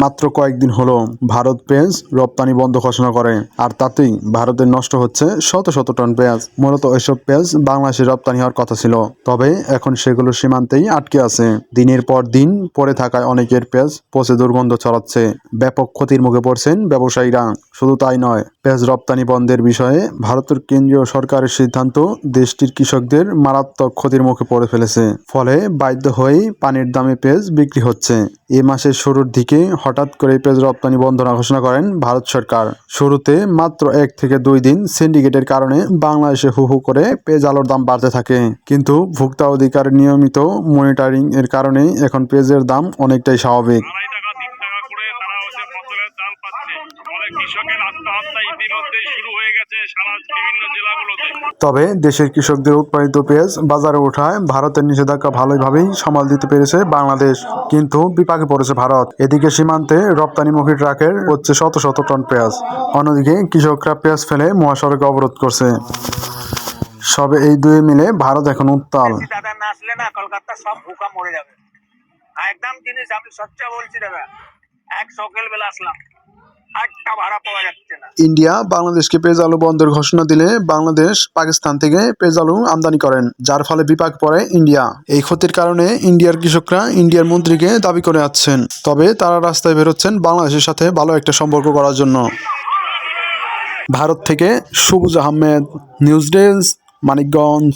মাত্র কয়েকদিন হলো ভারত পেঁয়াজ রপ্তানি বন্ধ ঘোষণা করে, আর তাতেই ভারতের নষ্ট হচ্ছে শত শত টন পেঁয়াজ। মূলত এসব পেঁয়াজ বাংলাদেশে রপ্তানি হওয়ার কথা ছিল, তবে এখন সেগুলো সীমান্তেই আটকে আছে। দিনের পর দিন পড়ে থাকায় অনেকের পেঁয়াজ পচে দুর্গন্ধ ছড়াচ্ছে। ব্যাপক ক্ষতির মুখে পড়ছেন ব্যবসায়ীরা। শুধু তাই নয়, পেঁয়াজ রপ্তানি বন্ধের বিষয়ে ভারতের কেন্দ্রীয় সরকারের সিদ্ধান্ত দেশটির কৃষকদের মারাত্মক ক্ষতির মুখে পড়ে ফেলেছে। ফলে বাধ্য হয়েই পানির দামে পেঁয়াজ বিক্রি হচ্ছে। এ মাসের শুরুর দিকে হঠাৎ করে পেঁয়াজ রপ্তানি বন্ধ ঘোষণা করেন ভারত সরকার। শুরুতে মাত্র এক থেকে দুই দিন সিন্ডিকেটের কারণে বাংলাদেশে হু হু করে পেঁয়াজ আলোর দাম বাড়তে থাকে। কিন্তু ভোক্তা অধিকার নিয়মিত মনিটরিং এর কারণে এখন পেঁয়াজের দাম অনেকটাই স্বাভাবিক। কৃষকের আত্মহত্যা ইতিমধ্যেই শুরু হয়ে গেছে সারা বিভিন্ন জেলাগুলোতে। তবে দেশের কৃষকদের উৎপাদিত পেঁয়াজ বাজারে ওঠায় ভারতের নিষেধাজ্ঞা ভালোইভাবেই সামাল দিতে পেরেছে বাংলাদেশ কিন্তু বিপাকে পড়েছে ভারত। এদিকে সীমান্তে রপ্তানিমুখী ট্রাকের হচ্ছে শত শত টন পেঁয়াজ। অন্যদিকে কৃষকরা পেঁয়াজ ফেলে মহাসড়কে অবরোধ করছে। সবে এই দুয়ে মিলে ভারত এখন উত্তাল। দাদা না আসলে না কলকাতা সব ভুকা মরে যাবে। একদম জিনিস আমি সচ্চা বলছি দাদা এক সকাল বেলা আসলাম। ইন্ডিয়া বাংলাদেশকে পেঁয়াজ আলু বন্ধের ঘোষণা দিলে বাংলাদেশ পাকিস্তান থেকে পেঁয়াজ আলু আমদানি করেন, যার ফলে বিপাক পড়ে ইন্ডিয়া। এই ক্ষতির কারণে ইন্ডিয়ার কৃষকরা ইন্ডিয়ার মন্ত্রীকে দাবি করে আসছেন তবে তারা রাস্তায় বেরোচ্ছেন বাংলাদেশের সাথে ভালো একটা সম্পর্ক করার জন্য। ভারত থেকে সবুজ আহমেদ, নিউজ ডেস্ক, মানিকগঞ্জ।